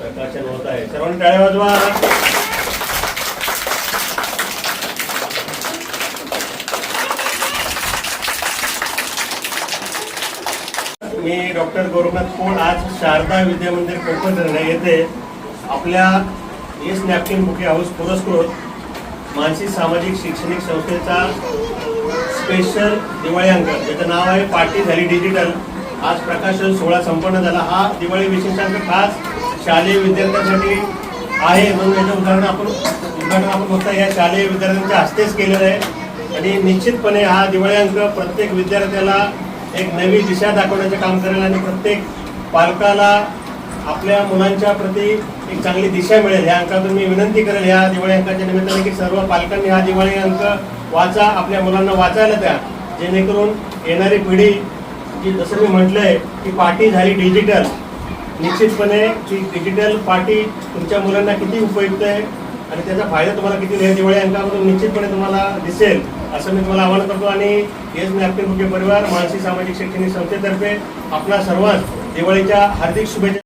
प्रकाशन होत आहे. सर्वांनी वाजवा. मी डॉक्टर गोरखनाथ कोण आज शारदा विद्या मंदिर कोकण येथे आपल्या येस नॅपकिन बुके हाऊस पुरस्कृत मानसी सामाजिक शैक्षणिक संस्थेचा स्पेशल दिवाळी अंक ज्याचं नाव आहे पार्टी झाली डिजिटल आज प्रकाशन सोहळा संपन्न झाला. हा दिवाळी विशेषांक खास शालेय विद्यार्थ्यांसाठी आहे. म्हणून याचं उदाहरण आपण उदाहरण आपण फक्त या शालेय विद्यार्थ्यांच्या हस्तेच केलेलं आहे. आणि निश्चितपणे हा दिवाळी अंक प्रत्येक विद्यार्थ्याला एक नवी दिशा दाखवण्याचे काम करेल आणि प्रत्येक पालकाला आपल्या मुलांच्या प्रती एक चांगली दिशा मिळेल. ह्या अंकातून मी विनंती करेल ह्या दिवाळी अंकाच्या निमित्ताने की सर्व पालकांनी हा दिवाळी अंक वाचा आपल्या मुलांना वाचायला द्या. जेणेकरून येणारी पिढी जी जसं मी म्हटलंय की पाठी झाली डिजिटल. निश्चितपणे ती डिजिटल पाठी तुमच्या मुलांना किती उपयुक्त आहे आणि त्याचा फायदा तुम्हाला किती या दिवाळी अंकामधून निश्चितपणे तुम्हाला दिसेल असं मी तुम्हाला आवाहन करतो. आणि हेच नागपूर मुख्य परिवार मानसी सामाजिक शैक्षणिक संस्थेतर्फे आपला सर्वांस दिवाळीच्या हार्दिक शुभेच्छा